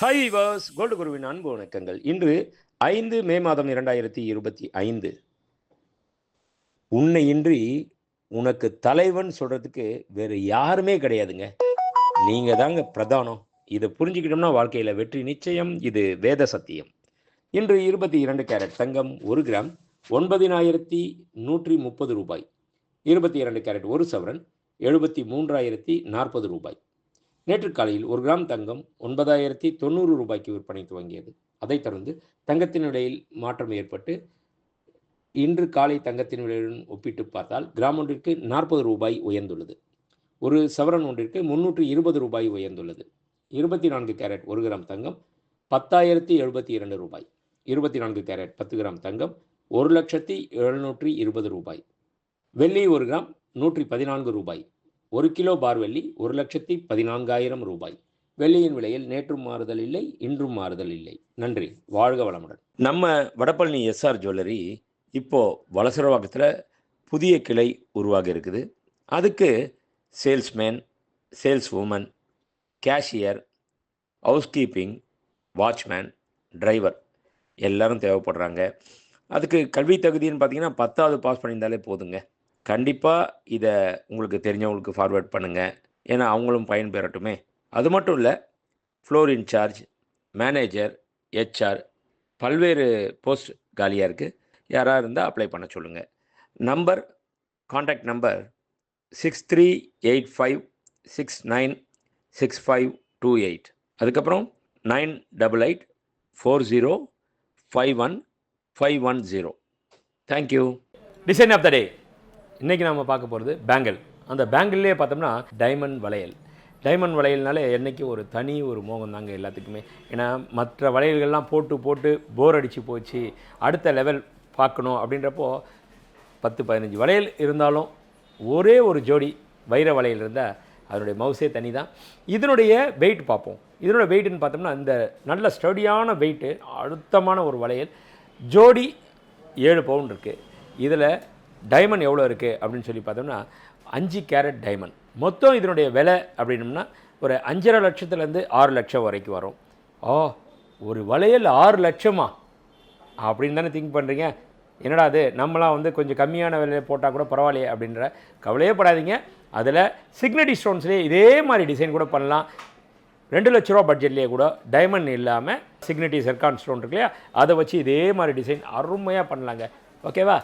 High was gold குருவின் அன்பு வணக்கங்கள். இன்று ஐந்து மே மாதம் இரண்டாயிரத்தி இருபத்தி ஐந்து. உன்னை இன்றி உனக்கு தலைவன் சொல்றதுக்கு வேறு யாருமே கிடையாதுங்க. நீங்க தாங்க பிரதானம். இதை புரிஞ்சுக்கிட்டோம்னா வாழ்க்கையில வெற்றி நிச்சயம். இது வேத சத்தியம். இன்று இருபத்தி இரண்டு கேரட் தங்கம் ஒரு கிராம் ஒன்பதினாயிரத்தி நூற்றி முப்பது ரூபாய். இருபத்தி இரண்டு கேரட் ஒரு சவரன் எழுபத்தி மூன்றாயிரத்தி நாற்பது ரூபாய். நேற்று காலையில் ஒரு கிராம் தங்கம் ஒன்பதாயிரத்தி தொண்ணூறு ரூபாய்க்கு விற்பனை துவங்கியது அதைத் தொடர்ந்து தங்கத்தின் விலையில் மாற்றம் ஏற்பட்டு இன்று காலை தங்கத்தின் விலையுடன் ஒப்பிட்டு பார்த்தால் கிராம் ஒன்றிற்கு நாற்பது ரூபாய் உயர்ந்துள்ளது. ஒரு சவரன் ஒன்றிற்கு முன்னூற்று இருபது ரூபாய் உயர்ந்துள்ளது. இருபத்தி நான்கு கேரட் ஒரு கிராம் தங்கம் பத்தாயிரத்தி எழுபத்தி இரண்டு ரூபாய். இருபத்தி நான்கு கேரட் பத்து கிராம் தங்கம் ஒரு லட்சத்தி எழுநூற்றி இருபது ரூபாய். வெள்ளி ஒரு கிராம் நூற்றி பதினான்கு ரூபாய். ஒரு கிலோ பார் வெள்ளி ஒரு லட்சத்தி பதினான்காயிரம் ரூபாய். வெள்ளியின் விலையில் நேற்றும் மாறுதல் இல்லை இன்றும் மாறுதல் இல்லை. நன்றி. வாழ்க வளமுடன். நம்ம வடபழனி எஸ்ஆர் ஜுவல்லரி இப்போது வலசரவாக்கத்தில் புதிய கிளை உருவாகி இருக்குது. அதுக்கு salesman sales woman cashier house keeping watchman driver எல்லோரும் தேவைப்படுறாங்க. அதுக்கு கல்வி தகுதின்னு பார்த்தீங்கன்னா பத்தாவது பாஸ் பண்ணியிருந்தாலே போதுங்க. கண்டிப்பாக இதை உங்களுக்கு தெரிஞ்சவங்களுக்கு ஃபார்வேர்ட் பண்ணுங்கள் ஏன்னா அவங்களும் பயன்பெறட்டுமே. அது மட்டும் இல்லை ஃப்ளோர் இன்சார்ஜ் மேனேஜர் ஹெச்ஆர் பல்வேறு போஸ்ட் காலியாக இருக்குது யாராக இருந்தால் அப்ளை பண்ண சொல்லுங்கள் number contact number six three eight five six nine six five two eight அதுக்கப்புறம் nine double eight four zero five one five one zero thank you design of the day இன்றைக்கி நம்ம பார்க்க போகிறது பேங்கிள் அந்த பேங்கிள்லேயே பார்த்தோம்னா diamond வளையல். Diamond வளையல்னாலே என்றைக்கு ஒரு தனி ஒரு மோகம் தாங்க எல்லாத்துக்குமே. ஏன்னா மற்ற வளையல்கள்லாம் போட்டு போட்டு போர் அடித்து போச்சு. அடுத்த லெவல் பார்க்கணும் அப்படின்றப்போ பத்து பதினஞ்சு வளையல் இருந்தாலும் ஒரே ஒரு ஜோடி வைர வளையல் இருந்தால் அதனுடைய மவுஸே தனி தான் இதனுடைய வெயிட் பார்ப்போம். இதனோட வெயிட்னு பார்த்தோம்னா இந்த நல்ல ஸ்டடியான வெயிட்டு அழுத்தமான ஒரு வளையல் ஜோடி ஏழு பவுன் இருக்குது இதில் டைமண்ட் எவ்வளோ இருக்குது அப்படின்னு சொல்லி பார்த்தோம்னா அஞ்சு கேரட் டைமண்ட் மொத்தம் இதனுடைய விலை அப்படின்னம்னா ஒரு அஞ்சரை லட்சத்துலேருந்து ஆறு லட்சம் வரைக்கும் வரும். ஓ ஒரு வளையல் ஆறு லட்சமா? அப்படின்னு தானே திங்க் பண்ணுறீங்க என்னடா அது நம்மளாம் வந்து கொஞ்சம் கம்மியான விலையை போட்டால் கூட பரவாயில்லையே அப்படின்ற கவலையே படாதீங்க. அதில் சிக்னடி ஸ்டோன்ஸ்லேயே இதே மாதிரி டிசைன் கூட பண்ணலாம். ரெண்டு லட்ச ரூபா பட்ஜெட்லேயே கூட டைமண்ட் இல்லாமல் சிக்னட்டி செர்கான் ஸ்டோன் இருக்கு இல்லையா? அதை வச்சு இதே மாதிரி டிசைன் அருமையாக பண்ணலாங்க. ஓகேவா